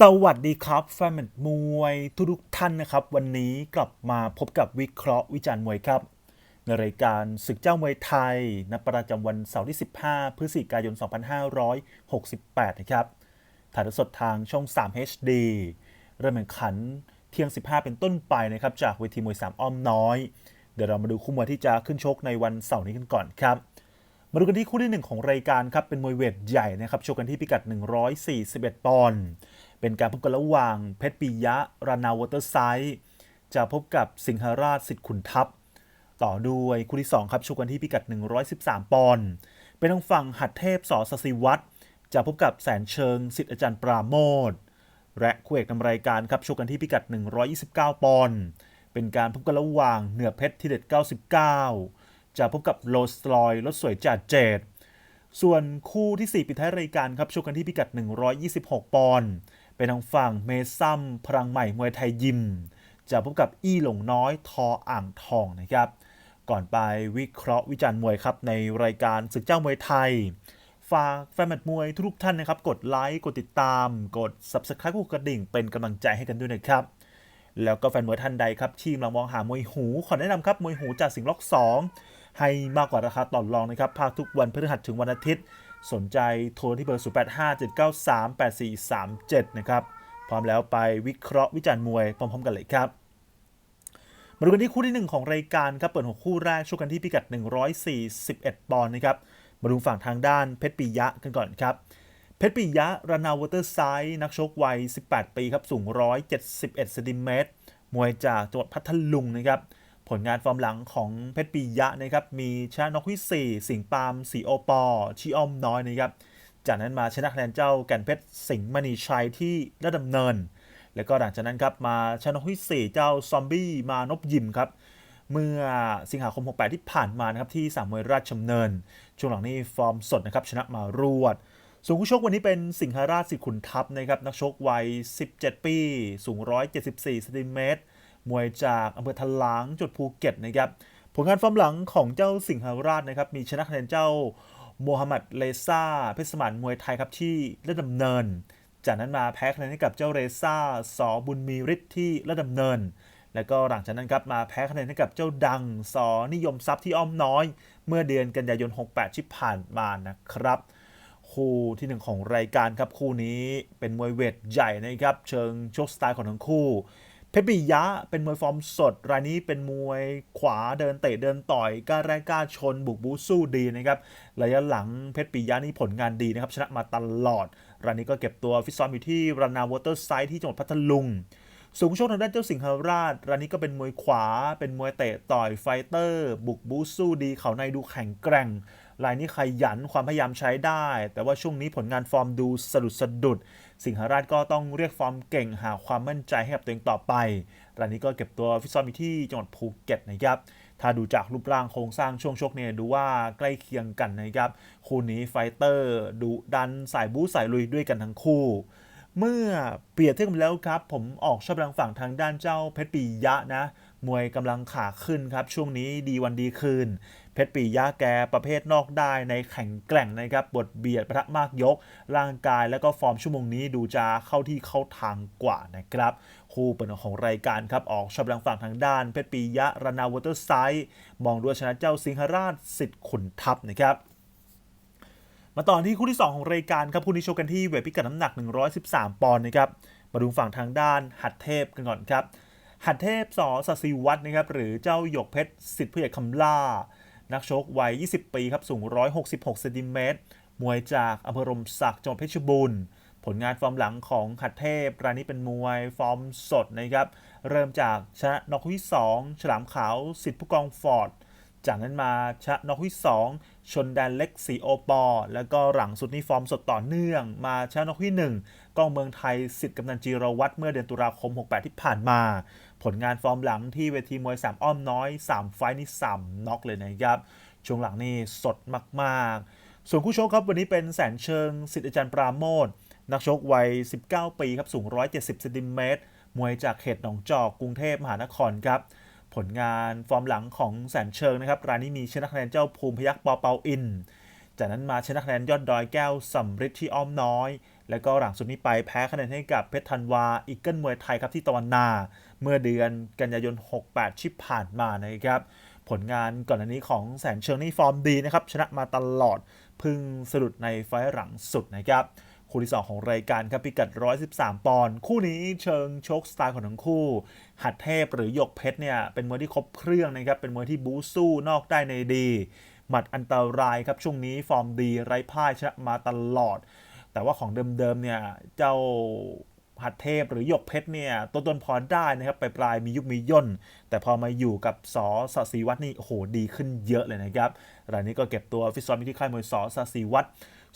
สวัสดีครับ แฟนมวยทุกท่านนะครับ วันนี้กลับมาพบกับวิเคราะห์วิจารณ์มวยครับ ในรายการศึกเจ้ามวยไทยนัประจำวันเสาร์ที่ 15 พฤศจิกายน 2568 นะครับถ่ายทอดสดทางช่อง 3 HD เริ่มแข่งขันเที่ยง 15 เป็นต้นไปนะครับ จากเวทีมวย 3 อ้อมน้อย เดี๋ยวเรามาดูคู่มวยที่จะขึ้นชกในวันเสาร์นี้กันก่อนครับมาดูกันที่คู่ที่ 1 ของรายการครับเป็นมวยเวทใหญ่นะครับชกกันที่พิกัด 141 ปอนด์ เป็นการพบกันระหว่างเพชรปิยะรานาวอเตอร์ไซด์จะพบกับสิงหราชสิทธิ์ขุนทัพ ต่อด้วยคู่ที่ 2 ครับชกกันที่พิกัด 113 ปอนด์เป็นทางฝั่งหัดเทพสอสศิวัตรจะพบกับแสนเชิงสิทธิ์อาจารย์ปราโมทและคู่เอกนำรายการครับชกกันที่พิกัด 129 ปอนด์เป็นการพบกันระหว่างเหนือเพชรทีเด็ด 99 จะพบกับโรสลอยรถสวยจ่าเจดส่วนคู่ที่ 4 ปิดท้ายรายการครับชกกันที่พิกัด 126 ปอนด์ เป็นทางฝั่งเมซัมพลังใหม่มวยไทยยิม จะพบกับอี้หลงน้อยทออ่างทองนะครับ ก่อนไปวิเคราะห์วิจารณ์มวยครับในรายการศึกเจ้ามวยไทย ฝากแฟนมตช์มวยทุกท่านนะครับ กดไลค์กดติดตาม กด Subscribe กดกระดิ่ง เป็นกำลังใจให้กันด้วยนะครับแล้วก็แฟนมวยท่านใดครับที่กำลังมองหามวยหูขอแนะนำครับมวยหูจากสิงห์ล็อก 2 ให้มากกว่าราคาต่อรองนะครับภาคทุกวันพฤหัสถึงวันอาทิตย์ สนใจโทรที่เบอร์ 0857938437 นะครับ พร้อมแล้วไปวิเคราะห์วิจารณ์มวยพร้อมๆกันเลยครับ มาดูกันที่คู่ที่ 1 ของรายการครับ เปิดหัวคู่แรกชกกันที่พิกัด 141 ปอนด์นะครับ มาดูฝั่งทางด้านเพชรปิยะกันก่อนครับ เพชรปิยะรานาวอเตอร์ไซด์นักชกวัย 18 ปีครับ สูง 171เซนติเมตรมวยจากจังหวัดพัทลุงนะครับ ผลงานฟอร์มหลังของเพชรปิยะนะครับ มีชนะนกวิสีสิงปามสีโอปอชีออมน้อยนะครับ จากนั้นมาชนะคะแนนเจ้าแก่นเพชรสิงห์มณีชัยที่ระดำเนิน แล้วก็หลังจากนั้นครับมาชนะนกวิสีเจ้าซอมบี้มานพยิมครับ เมื่อสิงหาคม 68 ที่ผ่านมานะครับที่สามมวยราชดำเนิน ช่วงหลังนี้ฟอร์มสดนะครับชนะมารวดส่วนคู่ชกวันนี้เป็นสิงหราชสิขุนทัพนะครับนักชกวัย 17 ปี สูง 174เซนติเมตร มวยจากอำเภอทะลางจุดภูเก็ตนะครับผลงานฟอร์มหลังของเจ้าสิงหราชนะครับมีชนะคะแนนเจ้าโมฮัมหมัดเลซ่าเพชรสมานมวยไทยครับที่ระดำเนิน จากนั้นมาแพ้คะแนนให้กับเจ้าเรซ่าสอบุญมีฤทธิ์ที่ระดำเนิน แล้วก็หลังจากนั้นครับมาแพ้คะแนนให้กับเจ้าดังสอนิยมทรัพย์ที่อ้อมน้อย เมื่อเดือนกันยายน 68 ที่ผ่านมานะครับคู่ที่1ของรายการครับคู่นี้เป็นมวยเวทใหญ่นะครับเชิงชกสไตล์ของทั้งคู่ เพชรปิยะเป็นมวยฟอร์มสด รายนี้เป็นมวยขวาเดินเตะเดินต่อยกล้าแรกกล้าชน บุกบูสู้ดีนะครับระยะหลังเพชรปิยะนี่ผลงานดีนะครับชนะมาตลอด รายนี้ก็เก็บตัวฟิตซ้อมอยู่ที่รานาวอเตอร์ไซด์ที่จังหวัดพัทลุงสูงโชคทางด้านเจ้าสิงหราชรายนี้ก็เป็นมวยขวา เป็นมวยเตะต่อยไฟเตอร์ บุกบูสู้ดี เขาในดูแข็งแกร่ง รายนี้ขยันความพยายามใช้ได้ แต่ว่าช่วงนี้ผลงานฟอร์มดูสะดุดสะดุด สิงหราชก็ต้องเรียกฟอร์มเก่งหาความมั่นใจให้กับตัวเองต่อไปรายนี้ก็เก็บตัวฟิตซ้อมอยู่ที่จังหวัดภูเก็ตนะครับถ้าดูจากรูปร่างโครงสร้างช่วงชกเนี่ยดูว่าใกล้เคียงกันนะครับคู่นี้ไฟเตอร์ดุดันสายบู๊สายลุยด้วยกันทั้งคู่ เมื่อเปรียบเทียบกันแล้วครับ ผมออกชอบทางฝั่งทางด้านเจ้าเพชรปียะนะมวยกำลังขาขึ้นครับ ช่วงนี้ดีวันดีคืน เพชรปียะแกประเภทนอกได้ในแข่งแกร่งนะครับบทเบียดประทะมากยก ร่างกายแล้วก็ฟอร์มชั่วโมงนี้ดูจะเข้าที่เข้าทางกว่านะครับคู่เปิดของรายการครับออกชอบทางฝั่งทางด้าน เพชรปียะรนาวอเตอร์ไซด์มองด้วยชนะเจ้าสิงหราชสิทธิ์ขุนทัพนะครับมาต่อที่คู่ที่ 2 ของรายการครับคู่นี้โชว์กันที่เวทพิกัดน้ำหนัก 113 ปอนด์นะครับมาดูฝั่งทางด้านหัดเทพกันก่อนครับหัดเทพสอสศิวัตรนะครับหรือเจ้าหยกเพชรสิทธิ์ผู้ใหญ่คำล่า นักชกวัย 20 ปีครับ สูง 166เซนติเมตร มวยจากอำเภอรมศักดิ์จังหวัดเพชรบูรณ์ผลงานฟอร์มหลังของหัดเทพ รายนี้เป็นมวยฟอร์มสดนะครับ เริ่มจากชนะนอกที่2ฉลามขาวสิทธิ์ผู้กองฟอร์ด จากนั้นมาชนะน็อกที่ 2 ชนแดนเล็กสีโอปอ แล้วก็หลังสุดนี่ฟอร์มสดต่อเนื่อง มาชนะน็อกที่ 1 ก้องเมืองไทยสิทธิ์กำนันจีรวัตรเมื่อเดือนตุลาคม 68 ที่ผ่านมา ผลงานฟอร์มหลังที่เวทีมวย 3 อ้อมน้อย 3 ไฟนี่3น็อกเลยนะครับช่วงหลังนี่สดมากๆ ส่วนคู่ชกครับวันนี้เป็นแสนเชิงสิทธิ์อาจารย์ปราโมทนักชกวัย 19 ปีครับสูง 170เซนติเมตรมวยจากเขตหนองจอกกรุงเทพมหานครครับ ผลงานฟอร์มหลังของแสนเชิงนะครับ รายนี้มีชนะคะแนนเจ้าภูมิพยักปอเปาอิน จากนั้นมาชนะคะแนนยอดดอยแก้วสำริดที่อ้อมน้อย แล้วก็หลังสุดนี้ไปแพ้คะแนนให้กับเพชรธันวาอีเกิลมวยไทยครับที่ตะวันนา เมื่อเดือนกันยายน 68 ที่ผ่านมานะครับ ผลงานก่อนอันนี้ของแสนเชิงนี่ฟอร์มดีนะครับชนะมาตลอดพึ่งสะดุดในไฟหลังสุดนะครับ คู่ที่ 2 ของรายการครับพิกัด 113 ปอนด์คู่นี้เชิงชกสไตล์ของทั้งคู่ หัดเทพหรือหยกเพชรเนี่ยเป็นมวยที่ครบเครื่องนะครับเป็นมวยที่บู๊สู้นอกได้ในดี หมัดอันตรายครับช่วงนี้ฟอร์มดีไร้พ่ายชนะมาตลอด แต่ว่าของเดิมๆเนี่ยเจ้าหัดเทพหรือหยกเพชรเนี่ยต้นต้นพอได้นะครับไปปลายมียุคมีย่น แต่พอมาอยู่กับสอสศิวัตรนี่โอ้โหดีขึ้นเยอะเลยนะครับรายนี้ก็เก็บตัวฟิตซ้อมที่ค่ายมวยสอสศิวัตร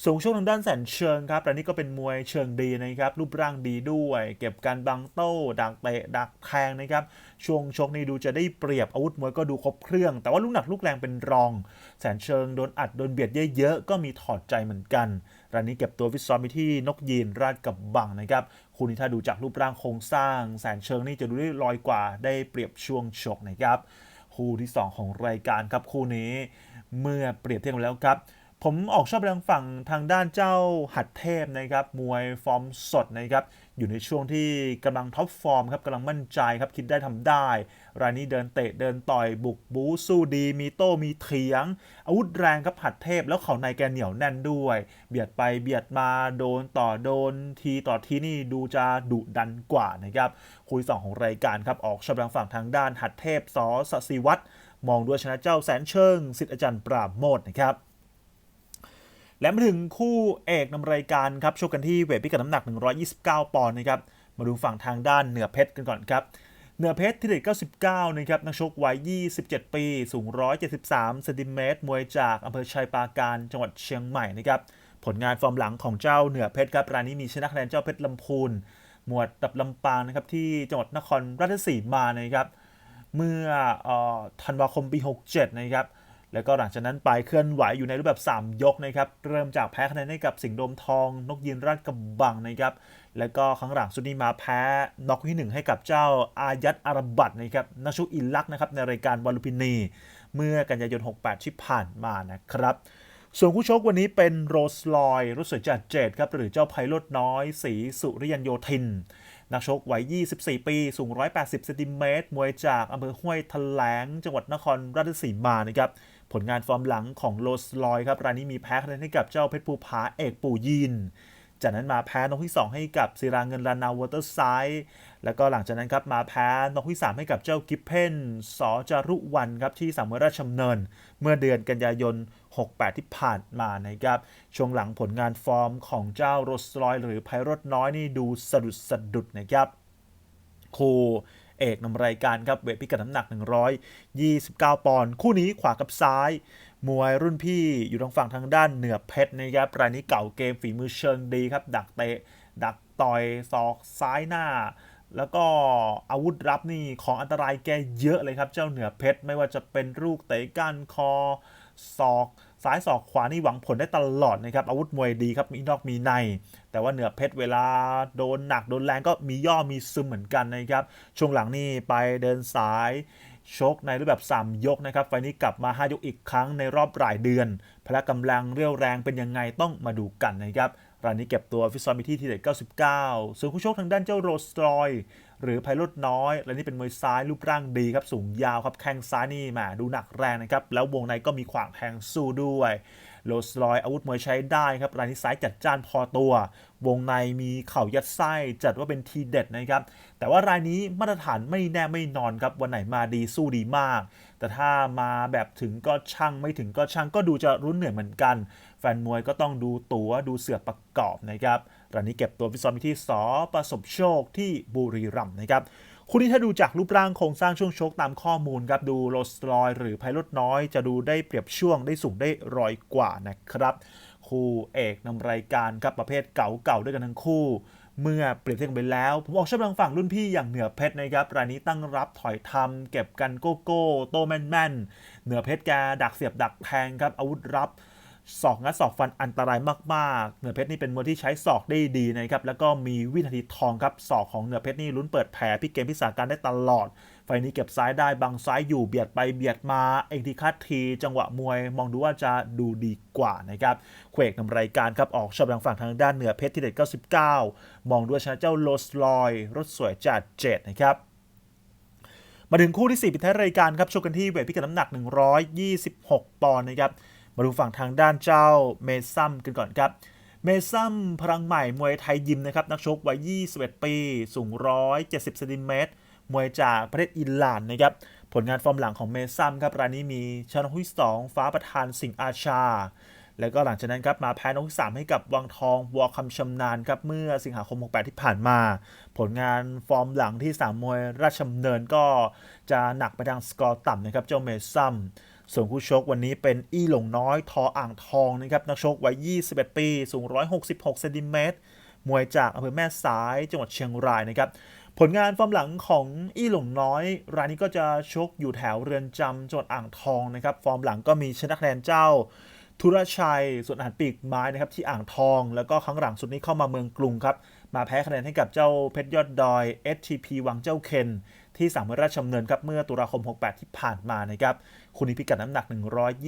สูงช่วงทางด้านแสนเชิงครับรายนี้ก็เป็นมวยเชิงดีนะครับ รูปร่างดีด้วย เก็บการบังโต้ ดักเตะ ดักแทงนะครับ ช่วงชกนี่ดูจะได้เปรียบอาวุธมวยก็ดูครบเครื่อง แต่ว่าลูกหนักลูกแรงเป็นรอง แสนเชิงโดนอัดโดนเบียดเยอะๆ ก็มีถอดใจเหมือนกันรายนี้เก็บตัวฟิตซ้อมไปที่นกยีนราดกับบังนะครับคู่นี้ถ้าดูจากรูปร่างโครงสร้าง แสนเชิงนี่จะดูได้ลอยกว่า ได้เปรียบช่วงชกนะครับ คู่ที่ 2 ของรายการครับคู่นี้ เมื่อเปรียบเทียบแล้วครับ ผมออกชอบไปทางฝั่งทางด้านเจ้าหัดเทพนะครับ มวยฟอร์มสดนะครับ อยู่ในช่วงที่กำลังท็อปฟอร์มครับกำลังมั่นใจครับ คิดได้ทำได้ รายนี้เดินเตะเดินต่อยบุกบู๊สู้ดี มีโต้มีเถียง อาวุธแรงครับหัดเทพ แล้วเขาในแกเหนียวแน่นด้วย เบียดไปเบียดมาโดนต่อโดน ทีต่อทีนี่ดูจะดุดันกว่านะครับคุยสองของรายการครับออกชอบทางฝั่งทางด้านหัดเทพสอสศิวัตรมองด้วยชนะเจ้าแสนเชิงสิทธิ์อาจารย์ปราโมดนะครับ และมาถึงคู่เอกนำรายการครับชกกันที่เวทพิกัดน้ำหนัก 129 ปอนด์นะครับมาดูฝั่งทางด้านเหนือเพชรกันก่อนครับเหนือเพชรที่เด็ด99 นะครับนักชกวัย 27 ปี สูง 173เซนติเมตรมวยจากอำเภอชัยปราการจังหวัดเชียงใหม่นะครับผลงานฟอร์มหลังของเจ้าเหนือเพชรครับรายนี้มีชนะคะแนนเจ้าเพชรลำพูนหมวดดับลำปางนะครับที่จังหวัดนครราชสีมานะครับเมื่อออธันวาคมปี 67 นะครับ แล้วก็หลังจากนั้นไปเคลื่อนไหวอยู่ในรูปแบบ 3 ยกนะครับ เริ่มจากแพ้คะแนนให้กับสิงห์ดมทอง นกยินราชกำบังนะครับ แล้วก็ครั้งหลังสุดนี้มาแพ้น็อกที่ 1 ให้กับเจ้าอายัดอารบัตนะครับนักชกอินลักนะครับในรายการวอลลุพินี เมื่อกันยายน 68 ที่ผ่านมานะครับ ส่วนคู่ชกวันนี้เป็นโรสลอยรุสวยจัดเจดครับหรือเจ้าไพโรดน้อยสีสุริยันโยธินนักชกวัย 24 ปี สูง 180 เซนติเมตร มวยจากอำเภอห้วยแถลง จังหวัดนครราชสีมา นะครับ ผลงานฟอร์มหลังของโรสลอยครับรายนี้มีแพ้คะแนนให้กับเจ้าเพชรภูผาเอกปู่ยิน จากนั้นมาแพ้นกที่ 2 ให้กับศิราเงินลานาวอเตอร์ไซด์แล้วก็หลังจากนั้นครับมาแพ้นกที่ 3 ให้กับเจ้ากิฟเพนสอจารุวันครับที่สามเมราชดำเนิน เมื่อเดือนกันยายน 68 ที่ผ่านมานะครับช่วงหลังผลงานฟอร์มของเจ้าโรสลอยหรือไพโรดน้อยนี่ดูสะดุดสะดุดนะครับคู่ เอกนำรายการครับเวทพิกัดน้ำหนัก 129 ปอนด์คู่นี้ขวากับซ้าย มวยรุ่นพี่อยู่ทางฝั่งทางด้านเหนือเพชรนะครับรายนี้เก่าเกมฝีมือเชิงดีครับ ดักเตะ ดักต่อยศอกซ้ายหน้า แล้วก็อาวุธรับนี่ของอันตรายแกเยอะเลยครับ เจ้าเหนือเพชรไม่ว่าจะเป็นลูกเตะก้านคอศอก ซ้ายศอกขวานี่หวังผลได้ตลอดนะครับ อาวุธมวยดีครับ มีนอกมีใน แต่ว่าเหนือเพชรเวลาโดนหนักโดนแรงก็มีย่อมีซึมเหมือนกันนะครับ ช่วงหลังนี่ไปเดินสายชกในรูปแบบ 3 ยกนะครับ ไฟนี้กลับมา 5 ยกอีกครั้งในรอบหลายเดือน พละกำลังเรี่ยวแรงเป็นยังไงต้องมาดูกันนะครับรายนี้เก็บตัวฟิตซ้อมมีที่ทีเด็ด99 ส่วนคู่ชกทางด้านเจ้าโรสตรอย หรือไพโรดน้อยรายนี้เป็นมวยซ้ายรูปร่างดีครับสูงยาวครับแข้งซ้ายนี่มาดูหนักแรงนะครับ แล้ววงในก็มีขวางแทงสู้ด้วยโรสลอยอาวุธมวยใช้ได้ครับรายนี้ซ้ายจัดจ้านพอตัว วงในมีเข่ายัดไส้จัดว่าเป็นทีเด็ดนะครับ แต่ว่ารายนี้มาตรฐานไม่แน่ไม่นอนครับวันไหนมาดีสู้ดีมาก แต่ถ้ามาแบบถึงก็ช่างไม่ถึงก็ช่างก็ดูจะรุนเหนื่อยเหมือนกัน แฟนมวยก็ต้องดูตัว๋วดูเสือประกอบนะครับรายนี้เก็บตัวฟิซ้อมที่สอประสบโชคที่บุรีรัมย์นะครับคู่นี้ถ้าดูจากรูปร่างโครงสร้างช่วงชกตามข้อมูลครับดูโรสลอยหรือไพลอตน้อยจะดูได้เปรียบช่วงได้สูงได้รอยกว่านะครับ คู่เอกนำรายการครับประเภทเก่าๆด้วยกันทั้งคู่ เมื่อเปรียบเทียบกันไปแล้ว ผมออกชอบทางฝั่งรุ่นพี่อย่างเหนือเพชรนะครับรายนี้ตั้งรับถอยทำเก็บกันโกโก้โตแม่นๆเหนือเพชรแกดักเสียบดักแทงครับอาวุธรับ ศอกงัดศอกฟันอันตรายมากๆ เหนือเพชรนี่เป็นมวยที่ใช้ศอกได้ดีนะครับ แล้วก็มีวินาทีทองครับศอกของเหนือเพชรนี่ลุ้นเปิดแผลพิกเกมพิกาการได้ตลอด ไฟล์นี้เก็บซ้ายได้บังซ้ายอยู่เบียดไปเบียดมา เอกทีคัดที จังหวะมวยมองดูว่าจะดูดีกว่านะครับเควกนำรายการครับออกชอบทางฝั่งทางด้านเหนือเพชรที่เด็ด99 มองดูว่าชนะเจ้าโลสลอย รถสวยจัดเจ็ดนะครับมาถึงคู่ที่4ปิดท้ายรายการครับชกกันที่เวทพิกัดน้ำหนัก 126 ปอนด์นะครับ มาดูฝั่งทางด้านเจ้าเมซัมกันก่อนครับเมซัมพลังใหม่มวยไทยยิมนะครับนักชกวัย 21 ปี สูง 170เซนติเมตรมวยจากประเทศอิหร่านนะครับผลงานฟอร์มหลังของเมซัมครับรายนี้มีชนะที่2ฟ้าประธานสิงห์อาชา แล้วก็หลังจากนั้นครับมาแพ้นกที่3ให้กับวังทองวอคำชำนาญครับเมื่อสิงหาคม 68 ที่ผ่านมา ผลงานฟอร์มหลังที่ 3 มวยราชดำเนินก็จะหนักไปทางสกอร์ต่ำนะครับเจ้าเมซัม ส่วนคู่ชกวันนี้เป็นอี้หลงน้อยทออ่างทองนะครับนักชกวัย 21 ปี สูง 166เซนติเมตรมวยจากอำเภอแม่สายจังหวัดเชียงรายนะครับ ผลงานฟอร์มหลังของอี้หลงน้อย รายนี้ก็จะชกอยู่แถวเรือนจำจังหวัดอ่างทองนะครับ ฟอร์มหลังก็มีชนะคะแนนเจ้า ธุรชัย ส่วนอาหารปีกไม้นะครับที่อ่างทอง แล้วก็ครั้งหลังสุดนี้เข้ามาเมืองกรุงครับ มาแพ้คะแนนให้กับเจ้าเพชรยอดดอย STP วังเจ้าเคน ที่สามราชดำเนินครับเมื่อตุลาคม 68 ที่ผ่านมานะครับคู่นี้พิกัดน้ำหนัก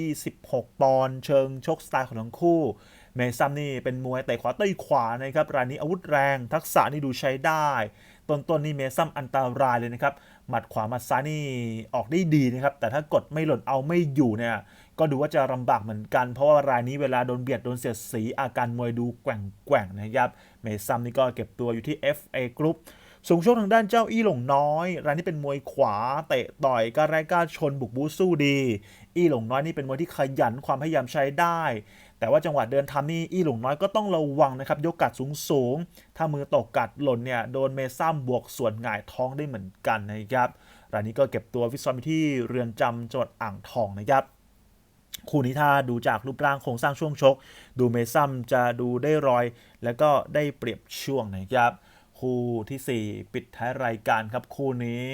126 ปอนด์เชิงชกสไตล์ของทั้งคู่ เมซัมนี่เป็นมวยเตะขวาเตะขวานะครับรายนี้อาวุธแรง ทักษะนี่ดูใช้ได้ ต้นๆนนี่เมซัมอันตรายเลยนะครับหมัดขวาหมัดซ้ายนี่ออกได้ดีนะครับแต่ถ้ากดไม่หล่นเอาไม่อยู่เนี่ยก็ดูว่าจะลำบากเหมือนกัน เพราะว่ารายนี้เวลาโดนเบียดโดนเสียดสีอาการมวยดูแกว่งๆนะครับเมซัมนี่ก็เก็บตัวอยู่ที่ FA Group สูงโชคทางด้านเจ้าอี้หลงน้อย รายนี้เป็นมวยขวาเตะต่อยกล้าแรกกล้าชนบุกบูสู้ดี อี้หลงน้อยนี่เป็นมวยที่ขยันความพยายามใช้ได้ แต่ว่าจังหวะเดินทำนี่อี้หลงน้อยก็ต้องระวังนะครับ ยกกัดสูงสูงๆถ้ามือตกกัดหล่นเนี่ยโดนเมซัมบวกส่วนหงายท้องได้เหมือนกันนะครับ รายนี้ก็เก็บตัวฟิตซ้อมที่เรือนจำจังหวัดอ่างทองนะครับคู่นี้ถ้าดูจากรูปร่างโครงสร้างช่วงชก ดูเมซัมจะดูได้รอย แล้วก็ได้เปรียบช่วงนะครับ คู่ทีสี่ 4 ปิดท้ายรายการครับคู่นี้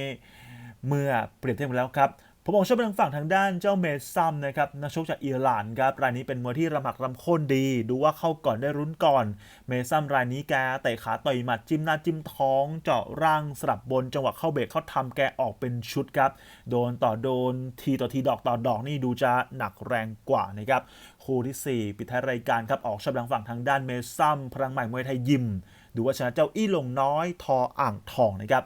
เมื่อเปรียบเทียบแล้วครับผมมองชอบไปทางฝั่งทางด้านเจ้าเมซัมนะครับนักชกจากอิหร่านครับรายนี้เป็นมวยที่ระหมักรำโค่นดี ดูว่าเข้าก่อนได้รุ้นก่อน เมซัมรายนี้แกเตะขาต่อยหมัดจิ้มหน้าจิ้มท้อง เจาะร่างสลับบนจังหวะเข้าเบรกเข้าทำแกออกเป็นชุดครับโดนต่อโดนทีต่อทีดอกต่อดอกนี่ดูจะหนักแรงกว่านะครับคู่ที่ 4 ปิดท้ายรายการครับออกชอบทางฝั่งทางด้านเมซัมพลังใหม่มวยไทยยิม ดูว่าชนะเจ้าอี้หลงน้อยทออ่างทองนะครับ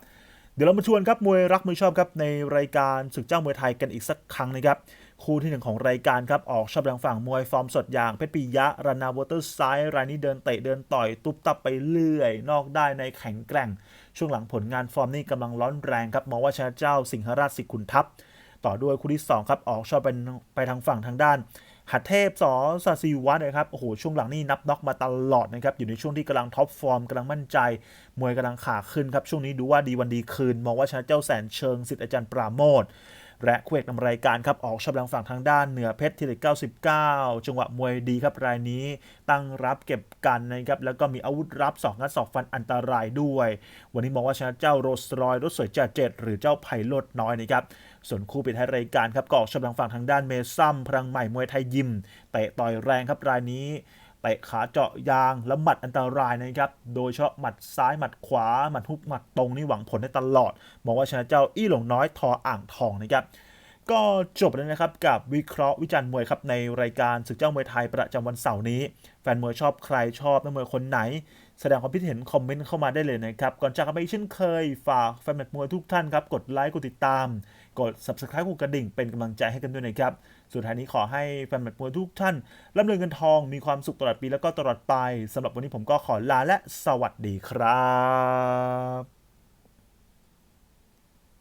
เดี๋ยวเรามาชวนครับมวยรักมวยชอบครับในรายการศึกเจ้ามวยไทยกันอีกสักครั้งนะครับคู่ที่หนึ่งของรายการครับออกชอบทางฝั่งมวยฟอร์มสดอย่างเพชรปิยะรานาวอเตอร์ไซด์รายนี้เดินเตะเดินต่อยตุบตับไปเรื่อย นอกได้ในแข็งแกร่ง ช่วงหลังผลงานฟอร์มนี่กำลังร้อนแรงครับมองว่าชนะเจ้าสิงหราชสิกุลทัพต่อด้วยคู่ที่2ครับออกชอบเป็นไปทางฝั่งทางด้าน หัดเทพสอสศิวัฒน์นะครับ โอ้โห ช่วงหลังนี่นับน็อกมาตลอดนะครับ อยู่ในช่วงที่กำลังท็อปฟอร์มกำลังมั่นใจ มวยกำลังขาขึ้นครับ ช่วงนี้ดูว่าดีวันดีคืน มองว่าชนะเจ้าแสนเชิงสิทธิ์อาจารย์ปราโมท และคู่เอกนำรายการครับออกชอบทางฝั่งทางด้านเหนือเพชรทีเด็99 จังหวะมวยดีครับรายนี้ตั้งรับเก็บกันนะครับแล้วก็มีอาวุธรับสองงัดสองฟันอันตรายด้วย วันนี้มองว่าชนะเจ้าโรสรอยรถสวยจ่าเจ็ดหรือเจ้าไผ่ลดน้อยนะครับส่วนคู่ปิดท้ายรายการครับก็ออกชมทางฝั่งทางด้านเมซัมพลังใหม่มวยไทยยิมเตะต่อยแรงครับรายนี้ เตะขาเจาะยางแล้วหมัดอันตรายนะครับ โดยเฉพาะหมัดซ้ายหมัดขวา หมัดฮุกหมัดตรงนี่หวังผลได้ตลอด มองว่าชนะเจ้าอี้หลงน้อยทออ่างทองนะครับก็จบแล้วนะครับกับวิเคราะห์วิจารณ์มวยครับในรายการศึกเจ้ามวยไทยประจำวันเสาร์นี้ แฟนมวยชอบใครชอบนักมวยคนไหน แสดงความคิดเห็นคอมเมนต์เข้ามาได้เลยนะครับ ก่อนจากกันไปเช่นเคยฝากแฟนมวยทุกท่านครับกดไลค์กดติดตาม กด subscribe กดกระดิ่งเป็นกำลังใจให้กันด้วยนะครับ สุดท้ายนี้ขอให้แฟนมวยทุกท่านร่ำรวยเงินทองมีความสุขตลอดปีแล้วก็ตลอดไปสำหรับวันนี้ผมก็ขอลาและสวัสดีครับ